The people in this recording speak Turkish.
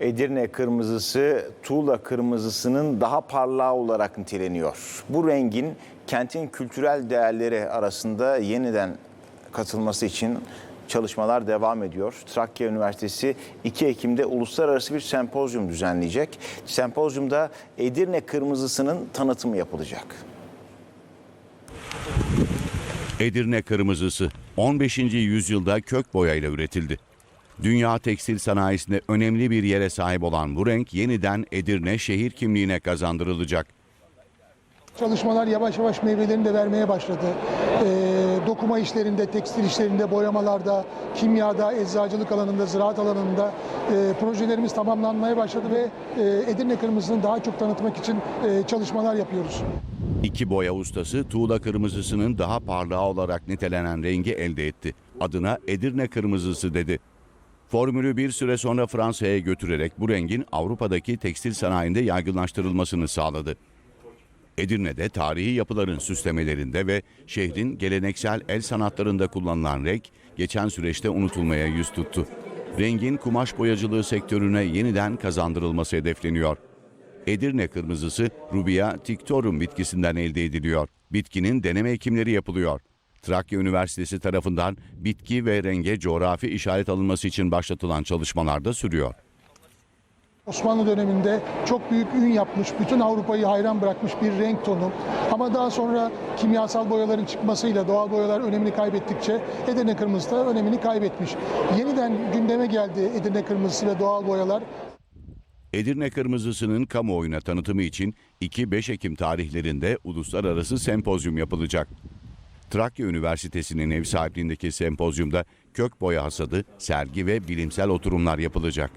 Edirne kırmızısı tuğla kırmızısının daha parlağı olarak niteleniyor. Bu rengin kentin kültürel değerleri arasında yeniden katılması için çalışmalar devam ediyor. Trakya Üniversitesi 2 Ekim'de uluslararası bir sempozyum düzenleyecek. Sempozyumda Edirne kırmızısının tanıtımı yapılacak. Edirne kırmızısı 15. yüzyılda kök boyayla üretildi. Dünya tekstil sanayisinde önemli bir yere sahip olan bu renk yeniden Edirne şehir kimliğine kazandırılacak. Çalışmalar yavaş yavaş meyvelerini de vermeye başladı. Ee, dokuma işlerinde, tekstil işlerinde, boyamalarda, kimyada, eczacılık alanında, ziraat alanında e, projelerimiz tamamlanmaya başladı ve e, Edirne Kırmızı'nı daha çok tanıtmak için e, çalışmalar yapıyoruz. İki boya ustası tuğla kırmızısının daha parlağı olarak nitelenen rengi elde etti. Adına Edirne kırmızısı dedi. Formülü bir süre sonra Fransa'ya götürerek bu rengin Avrupa'daki tekstil sanayinde yaygınlaştırılmasını sağladı. Edirne'de tarihi yapıların süslemelerinde ve şehrin geleneksel el sanatlarında kullanılan renk geçen süreçte unutulmaya yüz tuttu. Rengin kumaş boyacılığı sektörüne yeniden kazandırılması hedefleniyor. Edirne kırmızısı Rubia tictorum bitkisinden elde ediliyor. Bitkinin deneme ekimleri yapılıyor. Trakya Üniversitesi tarafından bitki ve renge coğrafi işaret alınması için başlatılan çalışmalar da sürüyor. Osmanlı döneminde çok büyük ün yapmış, bütün Avrupa'yı hayran bırakmış bir renk tonu. Ama daha sonra kimyasal boyaların çıkmasıyla doğal boyalar önemini kaybettikçe Edirne Kırmızısı da önemini kaybetmiş. Yeniden gündeme geldi Edirne Kırmızısı ve doğal boyalar. Edirne Kırmızısı'nın kamuoyuna tanıtımı için 2-5 Ekim tarihlerinde uluslararası sempozyum yapılacak. Trakya Üniversitesi'nin ev sahipliğindeki sempozyumda kök boya hasadı, sergi ve bilimsel oturumlar yapılacak.